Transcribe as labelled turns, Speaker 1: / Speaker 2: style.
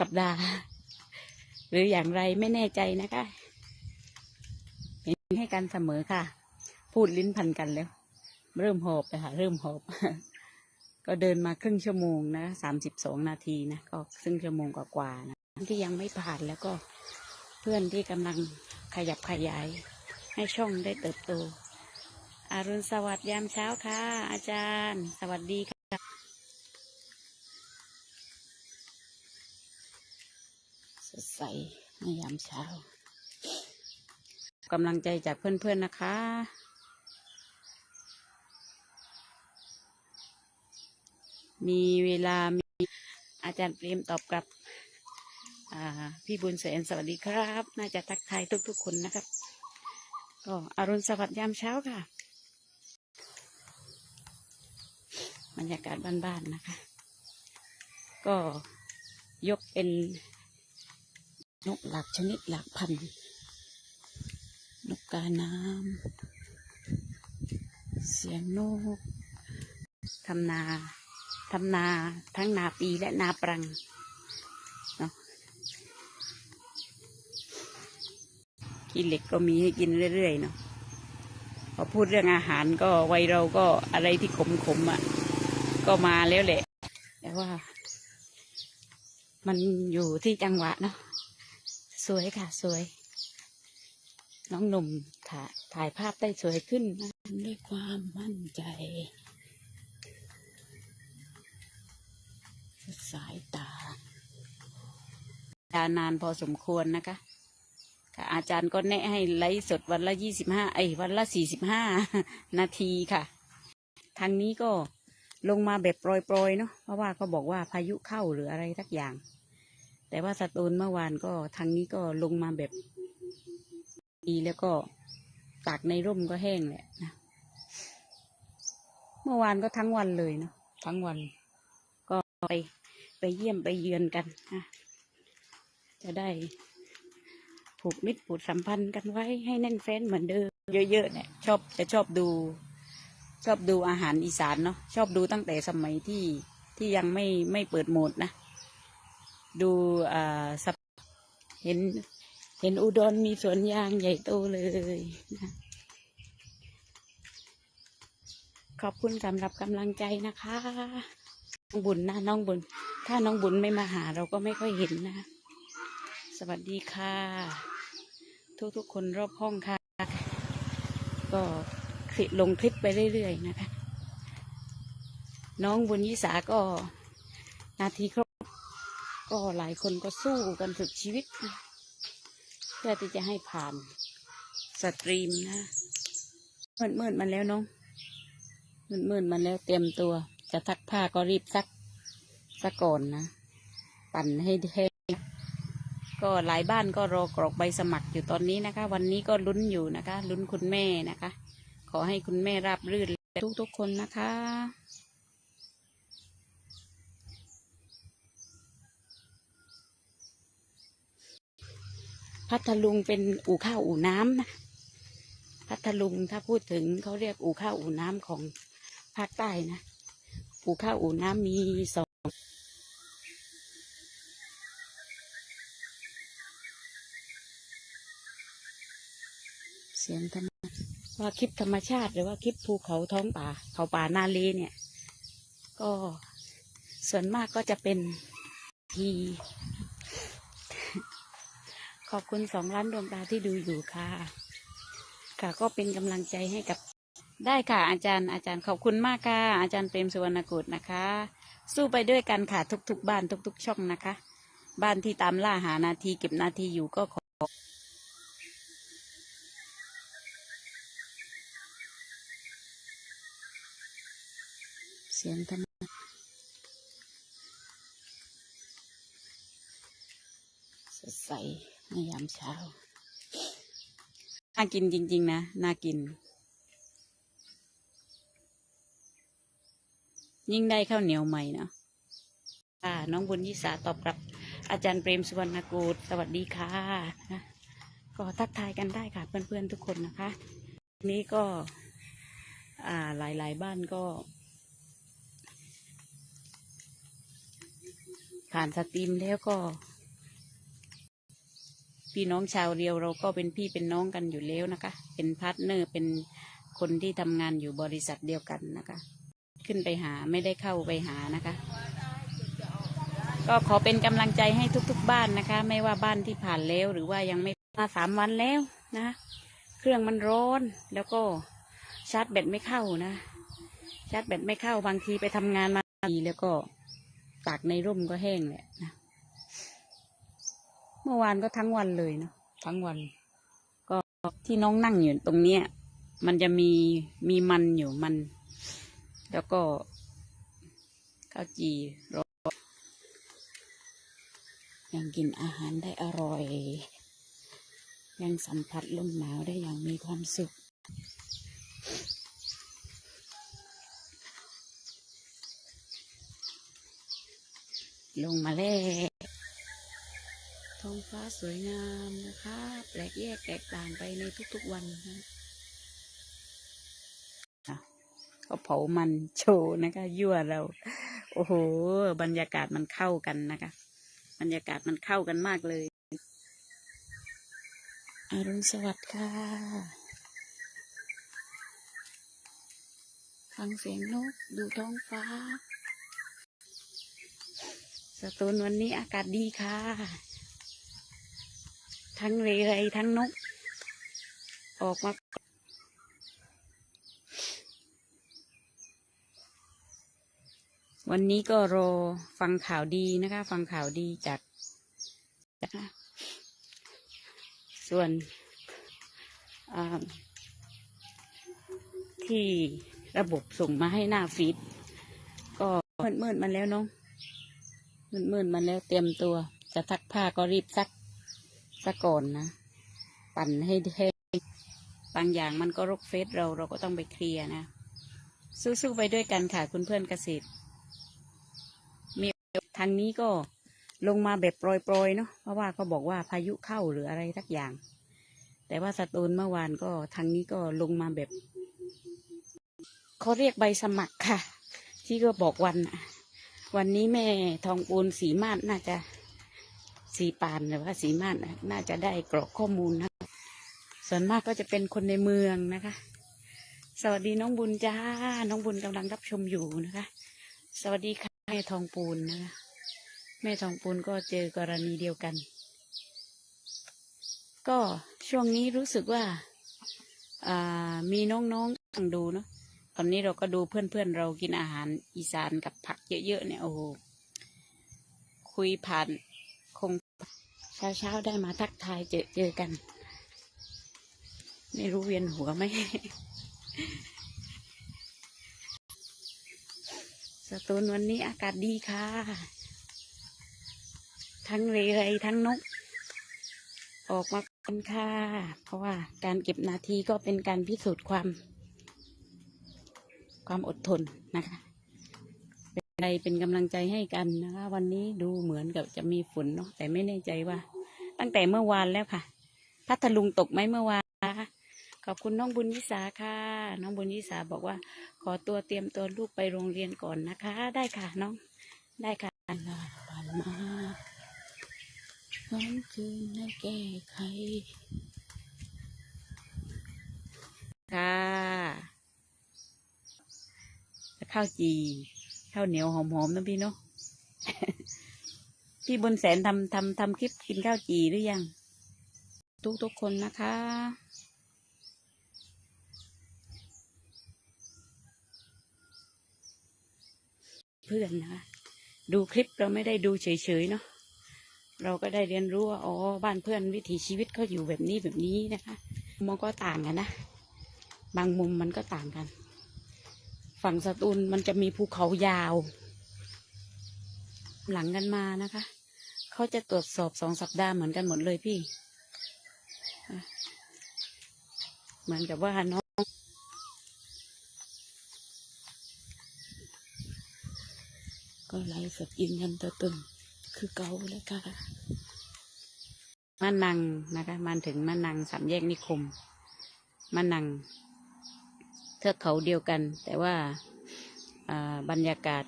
Speaker 1: สัปดาห์ หรืออย่างไรไม่แน่ใจนะคะเห็นให้กันเสมอค่ะ พูดลิ้นพันกันแล้ว เริ่มหอบเลยค่ะ เริ่มหอบ ก็เดินมาครึ่งชั่วโมงนะสามสิบสองนาทีนะก็ครึ่งชั่วโมงกว่าๆนะที่ยังไม่ผ่านแล้วก็เพื่อนที่กำลังขยับขยาย ให้ช่องได้เติบโตอรุณสวัสดิ์ยามเช้าค่ะ อาจารย์ สวัสดีค่ะ สด ใสในยามเช้ากำลังใจจากเพื่อนๆนะคะ มีเวลามีอาจารย์เปรมตอบกลับพี่บุญแสนสวัสดีครับ น่าจะทักทายทุกๆคนนะครับ ก็อรุณสวัสดิ์ยามเช้าค่ะ บรรยากาศบ้านๆนะคะ ก็ยกเป็น นกหลักชนิดหลักพันธุ์นกกาน้ำเสียงนกทำนาทำนาทั้งนาปีและนาปรังเนาะกินเหล็กก็มีให้กินเรื่อยๆเนาะพอพูดเรื่องอาหารก็วัยเราก็อะไรที่ขมๆอะ ก็มาแล้วแหละ แต่ว่า มันอยู่ที่จังหวะเนาะ สวยค่ะสวย น้องหนุ่มถ่ายถ่ายภาพได้สวยขึ้นด้วยความมั่นใจ สายตา ดานานพอสมควรนะคะค่ะอาจารย์ก็แนะให้ไลฟ์สดวันละยี่สิบห้าไอ้วันละสี่สิบห้านาทีค่ะ ทางนี้ก็ลงมาแบบโปรยๆเนาะเพราะว่าเขาบอกว่าพายุเข้าหรืออะไรสักอย่าง แต่ว่าสตูลเมื่อวานก็ทางนี้ก็ลงมาแบบดีแล้วก็ตากในร่มก็แห้งแหละนะ เมื่อวานก็ทั้งวันเลยเนาะทั้งวัน ก็ไปไปเยี่ยมไปเยือนกันนะจะได้ผูกมิตรผูกสัมพันธ์กันไว้ให้แน่นแฟ้นเหมือนเดิมเยอะๆเนี่ย ชอบจะชอบดู ชอบดูอาหารอีสานเนาะชอบดูตั้งแต่สมัยที่ที่ยังไม่ไม่เปิดโหมดนะ ดูอ่าสับเห็น เห็นอุดรมีสวนยางใหญ่โตเลยนะขอบคุณสำหรับกำลังใจนะคะน้องบุญนะน้องบุญ ถ้าน้องบุญไม่มาหาเราก็ไม่ค่อยเห็นนะ สวัสดีค่ะ ทุกๆคนรอบห้องค่ะ ก็คลิปลงคลิปไปเรื่อยๆนะคะ น้องบุญยิสาก็นาทีครบ ก็หลายคนก็สู้กันสุดชีวิตนะเพื่อที่จะให้ผ่านสตรีมนะเมืดมืดๆมันแล้วน้องเมืดมืดๆมันแล้วเตรียมตัว จะซักผ้าก็รีบซักซักก่อนนะ ปั่นให้แห้งก็หลายบ้านก็รอกรอกใบสมัครอยู่ตอนนี้นะคะ วันนี้ก็ลุ้นอยู่นะคะ ลุ้นคุณแม่นะคะ ขอให้คุณแม่ราบรื่นทุกทุกๆคนนะคะ พัทลุงเป็นอู่ข้าวอู่น้ำนะพัทลุงถ้าพูดถึงเขาเรียกอู่ข้าวอู่น้ำของภาคใต้นะอู่ข้าวอู่น้ำมีสองเสียงธรรมว่าคลิปธรรมชาติหรือว่าคลิปภูเขาท้องป่าเขาป่านาเลเนี่ย ก็ส่วนมากก็จะเป็นที ขอบคุณสองล้านดวงตาที่ดูอยู่ค่ะ ค่ะก็เป็นกำลังใจให้กับได้ค่ะ อาจารย์อาจารย์ขอบคุณมากค่ะ อาจารย์เปรมสุวรรณกุลนะคะ สู้ไปด้วยกันค่ะทุกๆ บ้านทุก ๆ ช่องนะคะ บ้านที่ตามล่าหานาทีเก็บนาทีอยู่ก็ขอเสียงธรรมสดใส ในยามเช้า น่ากินจริง ๆ นะ น่ากิน ยิ่งได้ข้าวเหนียวใหม่เนาะค่ะน้องบุญยิสาตอบกลับ อาจารย์เปรมสุวรรณกูลสวัสดีค่ะนะก็ทักทายกันได้ค่ะ เพื่อนๆทุกคนนะคะ นี้ก็อ่าหลายๆบ้านก็ ผ่านสตรีมแล้วก็ พี่น้องชาวเรียวเราก็เป็นพี่เป็นน้องกันอยู่แล้วนะคะ เป็นพาร์ทเนอร์เป็นคนที่ทำงานอยู่บริษัทเดียวกันนะคะ ขึ้นไปหาไม่ได้เข้าไปหานะคะ ก็ขอเป็นกำลังใจให้ทุกๆบ้านนะคะ ไม่ว่าบ้านที่ผ่านแล้วหรือว่ายังไม่มาสามวันแล้วนะ เครื่องมันร้อนแล้วก็ชาร์จแบตไม่เข้านะ ชาร์จแบตไม่เข้าบางทีไปทำงานมาดีแล้วก็ตากในร่มก็แห้งแหละนะ เมื่อวานก็ทั้งวันเลยเนาะทั้งวัน ก็ที่น้องนั่งอยู่ตรงเนี้ย มันจะมีมีมันอยู่มัน แล้วก็ข้าวจีรสยังกินอาหารได้อร่อย ยังสัมผัสลมหนาวได้อย่างมีความสุขลงมาแล้ว ท้องฟ้าสวยงามนะคะ แปลกแยกแตกต่างไปในทุกๆวันนะอะก็เผามันโชว์นะคะ ยั่วเรา โอ้โห บรรยากาศมันเข้ากันนะคะ บรรยากาศมันเข้ากันมากเลย อรุณสวัสดิ์ค่ะ ฟังเสียงนกดูท้องฟ้า สตูลวันนี้อากาศดีค่ะ ทั้งเรไรทั้งนก ออกมาวันนี้ก็รอฟังข่าวดีนะคะ ฟังข่าวดีจากส่วนที่ระบบส่งมาให้หน้าฟีดก็มืดๆมาแล้วเนาะมืดๆมาแล้วเตรียมตัว จะซักผ้าก็รีบซัก ซะก่อนนะ ปั่นให้แห้งบางอย่างมันก็รกเฟซเราเราก็ต้องไปเคลียร์นะ สู้ๆไปด้วยกันค่ะคุณเพื่อนเกษตร มีทางนี้ก็ลงมาแบบโปรยๆเนาะเพราะว่าเขาบอกว่าพายุเข้าหรืออะไรสักอย่าง แต่ว่าสตูลเมื่อวานก็ทางนี้ก็ลงมาแบบเขาเรียกใบสมัครค่ะ ที่ก็บอกวัน วันนี้แม่ทองปูนสีมาศน่าจะ สีปานหรือว่าสีมานน่าจะได้กรอกข้อมูลนะส่วนมากก็จะเป็นคนในเมืองนะคะ สวัสดีน้องบุญจ้า น้องบุญกำลังรับชมอยู่นะคะ สวัสดีค่ะแม่ทองปูนนะคะ แม่ทองปูนก็เจอกรณีเดียวกัน ก็ช่วงนี้รู้สึกว่ามีน้องๆนั่งดูเนาะ ตอนนี้เราก็ดูเพื่อนๆ เรากินอาหารอีสานกับผักเยอะๆเนี่ยโอ้โห คุยผ่าน เช้าๆได้มาทักทายเจอเจอกัน ไม่รู้เวียนหัวไหมสตูลวันนี้อากาศดีค่ะ ทั้งเรไรทั้งนก ออกมากันค่ะ เพราะว่าการเก็บนาทีก็เป็นการพิสูจน์ความ ความอดทนนะคะ เป็นอะไรเป็นกำลังใจให้กันนะคะ วันนี้ดูเหมือนกับจะมีฝนเนาะแต่ไม่แน่ใจว่า ตั้งแต่เมื่อวานแล้วค่ะ พัทลุงตกไหมเมื่อวานนะคะขอบคุณน้องบุญยิสาค่ะ น้องบุญยิสาบอกว่า ขอตัวเตรียมตัวลูกไปโรงเรียนก่อนนะคะ ได้ค่ะน้องได้ค่ะลาผ่านมาวันคืนให้แก้ไขค่ะข้าวจี ข้าวเหนียวหอมๆนะพี่เนาะพี่บนแสนทำทำทำคลิปกินข้าวจีหรือยัง ทุกทุกคนนะคะ เพื่อนนะคะดูคลิปเราไม่ได้ดูเฉยๆเนาะเราก็ได้เรียนรู้ว่าอ๋อบ้านเพื่อนวิถีชีวิตเขาอยู่แบบนี้แบบนี้นะคะมันก็ต่างกันนะ บางมุมมันก็ต่างกัน ฝั่งสตูลมันจะมีภูเขายาว หลังกันมานะคะ เขาจะตรวจสอบสองสัปดาห์เหมือนกันหมดเลยพี่ เหมือนกับว่าน้องก็ไลฟ์สดยืนยันตัวตนคือเกาเลยค่ะมานังนะคะมาถึงมานังสามแยกนิคมมานัง ทือกเขาเดียวกัน แต่ว่าบรรยากาศ